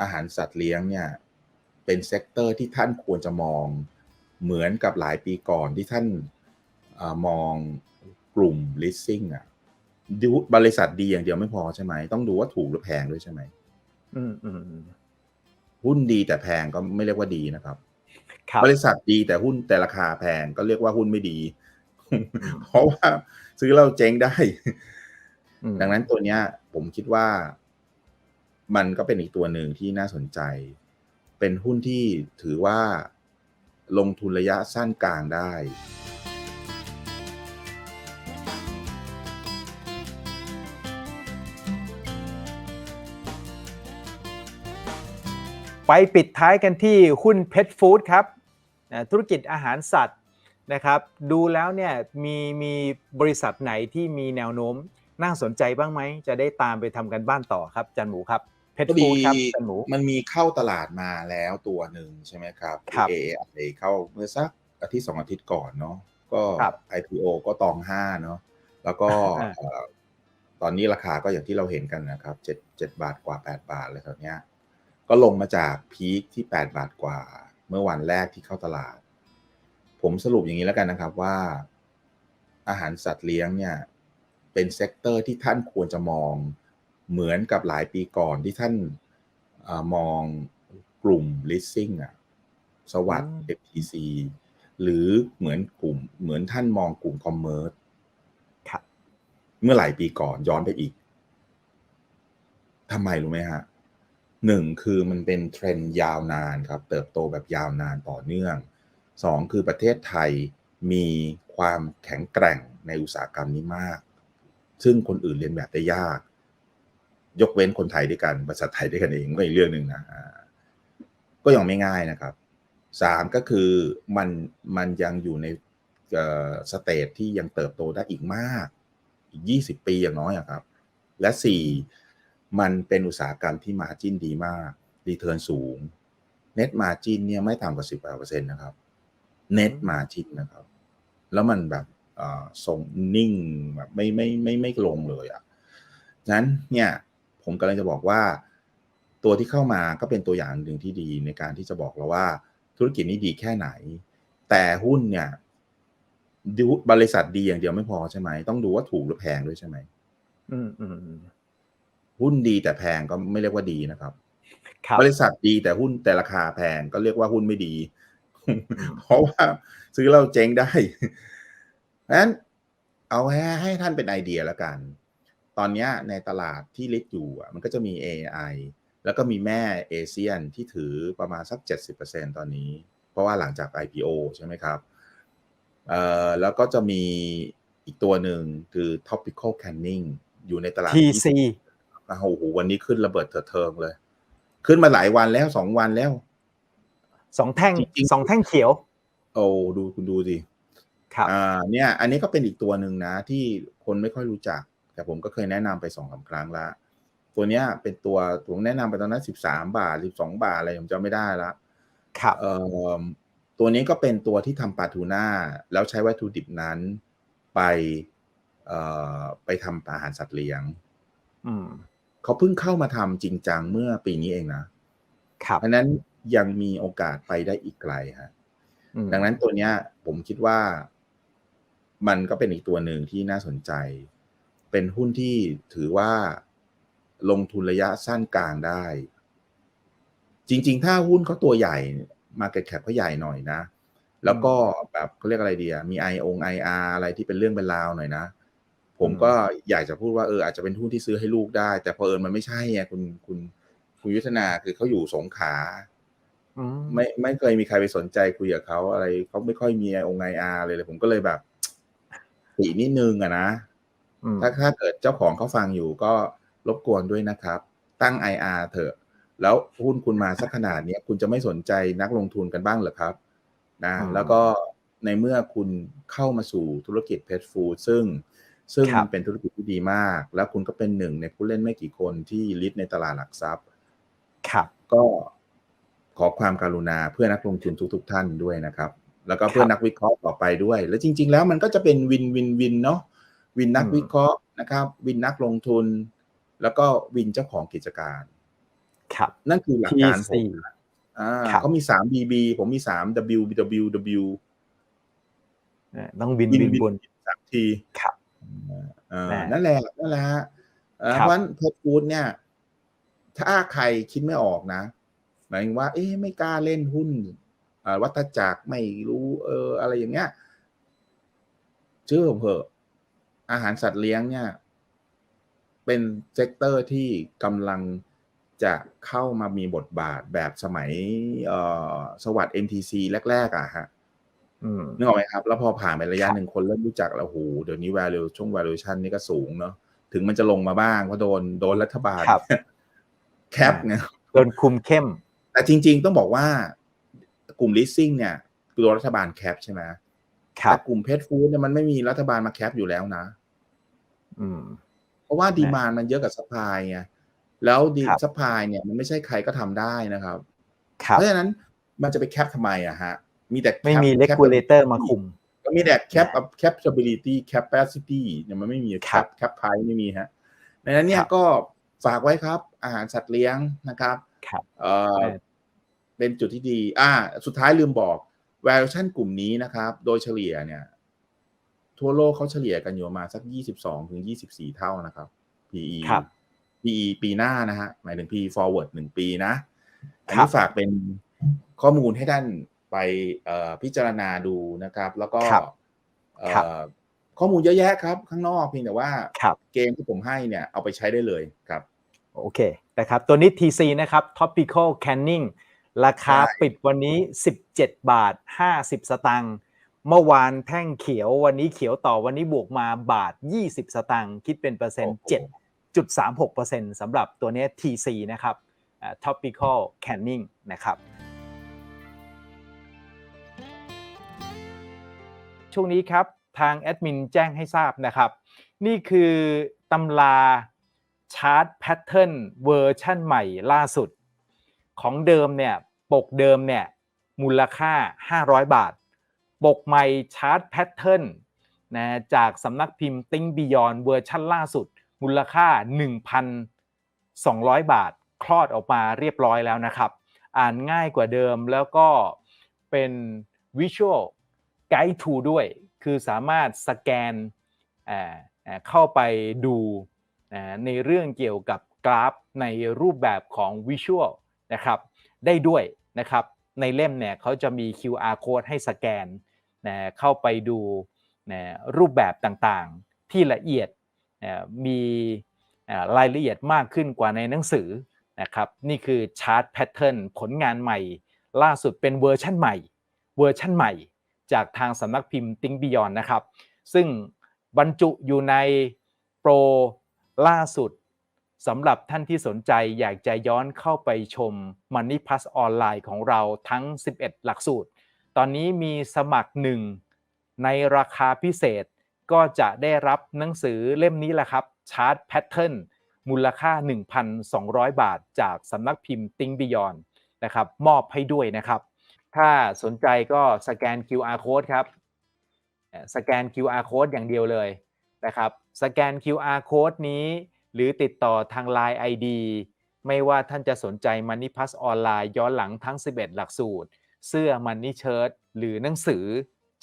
อาหารสัตว์เลี้ยงเนี่ยเป็นเซกเตอร์ที่ท่านควรจะมองเหมือนกับหลายปีก่อนที่ท่านเออมองกลุ่ม leasing อะดูบริษัทดีอย่างเดียวไม่พอใช่ไหม ต้องดูว่าถูกหรือแพงด้วยใช่ไหมอืมอืมอืมหุ้นดีแต่แพงก็ไม่เรียกว่าดีนะครับครับบริษัทดีแต่หุ้นแต่ราคาแพงก็เรียกว่าหุ้นไม่ดี เพราะว่าซื้อเราเจ๊งได้อืมดังนั้นตัวเนี้ย ผมคิดว่า มันก็เป็นอีกตัวหนึ่งที่น่าสนใจ เป็นหุ้นที่ถือว่าลงทุนระยะสั้นกลางได้ ไปปิดท้ายกันที่หุ้นเพ t ฟู้ดครับธุรกิจอาหารสัตว์นะครับ ดูแล้วเนี่ยมีมีบริษัทไหนที่มีแนวโน้มน่าสนใจบ้างไหม จะได้ตามไปทำกันบ้านต่อครับจันหมูครับ เพ t พอดีฟู้ดครับจันหมูมันมีเข้าตลาดมาแล้วตัวหนึ่งใช่ไหมครับครับเอไอเข้าเมื่อสักอาทิตย์สองอาทิตย์ก่อนเนาะก็ครับ IPO ก็ตองห้าเนาะแล้วก็อ่าเอ่อตอนนี้ราคาก็อย่างที่เราเห็นกันนะครับเจ็ดเจ็ดบาทกว่าแปดบาทเลยตอนเนี้ยก็ลงมาจากพีคที่แปดบาทกว่า เมื่อวันแรกที่เข้าตลาด ผมสรุปอย่างนี้แล้วกันนะครับว่า อาหารสัตว์เลี้ยงเนี่ย เป็นเซกเตอร์ที่ท่านควรจะมอง เหมือนกับหลายปีก่อนที่ท่านเออมองกลุ่ม leasing อะสวัสด์อืม FTC หรือเหมือนกลุ่ม เหมือนท่านมองกลุ่ม commerce ครับเมื่อหลายปีก่อนย้อนไปอีกทำไมรู้ไหมฮะหนึ่งคือมันเป็นเทรนด์ยาวนานครับ เติบโตแบบยาวนานต่อเนื่องสองคือประเทศไทยมีความแข็งแกร่งในอุตสาหกรรมนี้มาก ซึ่งคนอื่นเรียนแบบได้ยาก ยกเว้นคนไทยด้วยกันบริษัทไทยด้วยกันเองก็อีกเรื่องหนึ่งนะก็ยังไม่ง่ายนะครับสามก็คือมันมันยังอยู่ในสเตจที่ยังเติบโตได้อีกมาก อีกยี่สิบปีอย่างน้อยอะครับ และสี่มันเป็นอุตสาหกรรมที่มาจิ้นดีมากรีเทิร์นสูงเน็ตมาจิ้นเนี่ยไม่ต่ำกว่าสิบเปอร์เซ็นต์นะครับเน็ตมาจิ้นนะครับ แล้วมันแบบอ่อทรงนิ่งแบบไม่ไม่ไม่ไม่ลงเลยอะ่ะนั้นเนี่ย ผมกำลังจะบอกว่า ตัวที่เข้ามาก็เป็นตัวอย่างหนึ่งที่ดีในการที่จะบอกเราว่า ธุรกิจนี้ดีแค่ไหน แต่หุ้นเนี่ยดูบริษัทดีอย่างเดียวไม่พอใช่ไหม ต้องดูว่าถูกหรือแพงด้วยใช่ไหมอืมอืมอืมหุ้นดีแต่แพงก็ไม่เรียกว่าดีนะครับครับบริษัทดีแต่หุ้นแต่ราคาแพงก็เรียกว่าหุ้นไม่ดี เพราะว่าซื้อเราเจ๊งได้นั้นเอาให้ให้ท่านเป็นไอเดียแล้วกัน ตอนเนี้ยในตลาดที่ลิสต์อยู่อะมันก็จะมี AI แล้วก็มีแม่เอเชียนที่ถือประมาณสัก 70%ตอนนี้ เพราะว่าหลังจาก IPO ใช่ไหมครับเอ่อแล้วก็จะมีอีกตัวหนึ่งคือ topical canning อยู่ในตลาดทีซีโอ้โหวันนี้ขึ้นระเบิดเถิดเทิงเลย ขึ้นมาหลายวันแล้วสองวันแล้วสองแท่งจริงๆสองแท่งเขียว โอ้ดูคุณดูสิครับอ่าเนี่ย อันนี้ก็เป็นอีกตัวหนึ่งนะ ที่คนไม่ค่อยรู้จัก แต่ผมก็เคยแนะนำไปสองสามครั้งละตัวเนี้ยเป็นตัวผมแนะนำไปตอนนั้นสิบสามบาทสิบสองบาทอะไรผมจำไม่ได้ละครับเอ่อตัวนี้ก็เป็นตัวที่ทำปลาทูน่าแล้วใช้วัตถุดิบนั้นไปเอ่อไปทำอาหารสัตว์เลี้ยงอืมเขาเพิ่งเข้ามาทำจริงจังเมื่อปีนี้เองนะครับเพราะฉะนั้นยังมีโอกาสไปได้อีกไกลฮะอืมดังนั้นตัวเนี้ยผมคิดว่า มันก็เป็นอีกตัวหนึ่งที่น่าสนใจ เป็นหุ้นที่ถือว่าลงทุนระยะสั้นกลางได้ จริง ๆ ถ้าหุ้นเขาตัวใหญ่มาเก็ตแคปเขาใหญ่หน่อยนะ แล้วก็แบบเขาเรียกอะไรเดียมีไอองไออาอะไรที่เป็นเรื่องเป็นราวหน่อยนะ ผมก็อยากจะพูดว่าเอออาจจะเป็นหุ้นที่ซื้อให้ลูกได้ แต่พอเผอิญมันไม่ใช่ไงคุณคุณคุณยุทธนาคือเขาอยู่สงขลาอืมไม่ไม่เคยมีใครไปสนใจคุยกับเขาอะไรเขาไม่ค่อยมีองไออาเลยเลยผมก็เลยแบบตีนิดนึงอะนะอืม ถ้าถ้าเกิดเจ้าของเขาฟังอยู่ก็รบกวนด้วยนะครับ ตั้ง IR เถอะ แล้วหุ้นคุณมาสักขนาดเนี้ยคุณจะไม่สนใจนักลงทุนกันบ้างเหรอครับนะแล้วก็ในเมื่อคุณเข้ามาสู่ธุรกิจเพ t ฟู้ดซึ่งซึ่งครับมันเป็นธุรกิจที่ดีมาก แล้วคุณก็เป็นหนึ่งในผู้เล่นไม่กี่คนที่ลิสต์ในตลาดหลักทรัพย์ ครับ ก็ขอความการุณาเพื่อนักลงทุนทุกๆท่านด้วยนะครับ แล้วก็เพื่อครับนักวิเคราะห์ต่อไปด้วย แล้วจริง ๆ แล้วมันก็จะเป็นวินวินวินเนาะ วินนักอืมวิเคราะห์นะครับ วินนักลงทุน แล้วก็วินเจ้าของกิจการ ครับ นั่นคือหลักการผ TC มอ่าครับเขามีสาม BB ผมมีสาม WWW เอ่อต้องบินบินบินบินบนสามทีครับอ่าแน่นั่นแหละนั่นแหละฮะเอ่อครับเพราะฉะนั้นเพชรฟูดเนี่ย ถ้าใครคิดไม่ออกนะหมายถึงว่า เอ๊ะไม่กล้าเล่นหุ้นอ่าวัฏจักรไม่รู้เอออะไรอย่างเงี้ยเชื่อผมเถอะ อาหารสัตว์เลี้ยงเนี่ย เป็นเซกเตอร์ที่กำลังจะเข้ามามีบทบาทแบบสมัยเอ่อสวัสด์ MTC แรก ๆ อะฮะอืมนึกออกไหมครับ แล้วพอผ่านไประยะครับหนึ่งคนเริ่มรู้จักแล้วโหเดี๋ยวนี้ value ช่วง valuation นี่ก็สูงเนาะถึงมันจะลงมาบ้างเพราะโดนโดนรัฐบาลครับแคปไงโดนคุมเข้ม แต่จริง ๆ ต้องบอกว่ากลุ่ม leasing เนี่ยคือโดนรัฐบาลแคปใช่ไหมครั แต่บกลุ่ม pet food เนี่ยมันไม่มีรัฐบาลมาแคปอยู่แล้วนะ อืม เพราะว่าดีมานมันเยอะกับซัพพลายไงแล้วดีครับซัพพลายเนี่ยมันไม่ใช่ใครก็ทำได้นะครับครับเพราะฉะนั้นมันจะไปแคปทำไมอะฮะ มีแต่ไม่มี cap- regulator มาคุมก็มีแต่ cap capability capacity เนี่ยมันไม่มีครั cap บ cap price ไม่มีฮะดังนั้นเนี่คยรับก็ฝากไว้ครับ อาหารสัตว์เลี้ยงนะครับครับเอ่อเออเป็นจุดที่ดี อ่า สุดท้ายลืมบอก valuation กลุ่มนี้นะครับ โดยเฉลี่ยเนี่ย ทั่วโลกเขาเฉลี่ยกันอยู่ประมาณสัก 22 ถึง 24 เท่านะครับ PE ครับ PE ปีหน้านะฮะหมายถึง PE forward หนึ่งปีนะ อันครันี้บฝากเป็นข้อมูลให้ท่านไปเอ่อพิจารณาดูนะครับ แล้วก็ครับเอ่อครับข้อมูลเยอะแยะครับ ข้างนอกเพียงแต่ว่าครับเกมที่ผมให้เนี่ยเอาไปใช้ได้เลยครับ โอเคนะครับ ตัวนี้ TC นะครับ Topical Canning ราคาใช่ปิดวันนี้ 17 บาท 50 สตางค์เมื่อวานแท่งเขียววันนี้เขียวต่อวันนี้บวกมาบาท 20 สตางค์คิดเป็นเปอร์เซ็นต์โอ้โห7.36%สำหรับตัวนี้ TC นะครับอ่า Topical Canning นะครับ ช่วงนี้ครับทางแอดมินแจ้งให้ทราบนะครับ นี่คือตำราชาร์ตแพทเทิร์นเวอร์ชันใหม่ล่าสุด ของเดิมเนี่ย ปกเดิมเนี่ยมูลค่า 500 บาท ปกใหม่ชาร์ตแพทเทิร์นนะจากสำนักพิมพ์ Think Beyond เวอร์ชันล่าสุด มูลค่า 1,200 บาท คลอดออกมาเรียบร้อยแล้วนะครับ อ่านง่ายกว่าเดิมแล้วก็เป็น Visual Guide to ด้วย คือสามารถสแกนอ่าเข้าไปดูในเรื่องเกี่ยวกับกราฟในรูปแบบของ Visual นะครับ ได้ด้วยนะครับ ในเล่มเนี่ยเขาจะมี QR code ให้สแกนนะเข้าไปดูนะรูปแบบต่างๆ ที่ละเอียดนะมีรายละเอียดมากขึ้นกว่าในหนังสือนะครับนี่คือชาร์ตแพทเทิร์นผลงานใหม่ ล่าสุดเป็นเวอร์ชันใหม่เวอร์ชันใหม่ จากทางสำนักพิมพ์ Think Beyond นะครับ ซึ่งบรรจุอยู่ในโปรล่าสุด สำหรับท่านที่สนใจอยากจะย้อนเข้าไปชม Money Plus ออนไลน์ของเราทั้ง 11 หลักสูตร ตอนนี้มีสมัครหนึ่งในราคาพิเศษก็จะได้รับหนังสือเล่มนี้แหละครับ Chart Pattern มูลค่า 1,200 บาทจากสำนักพิมพ์ Think Beyond นะครับมอบให้ด้วยนะครับ ถ้าสนใจก็สแกน QR code ครับ สแกน QR code อย่างเดียวเลยนะครับ สแกน QR code นี้ หรือติดต่อทาง Line ID ไม่ว่าท่านจะสนใจ Money Plus ออนไลน์ย้อนหลังทั้ง 11 หลักสูตร เสื้อ Money Shirt หรือหนังสือ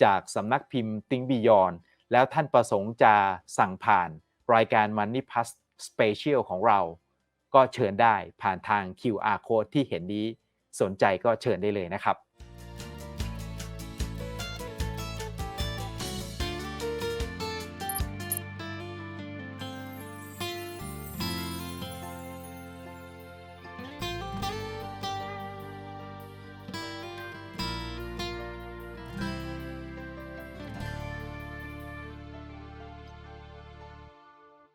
จากสำนักพิมพ์ Think Beyond แล้วท่านประสงค์จะสั่งผ่านรายการ Money Plus Special ของเรา ก็เชิญได้ผ่านทาง QR code ที่เห็นนี้สนใจก็เชิญได้เลยนะครับ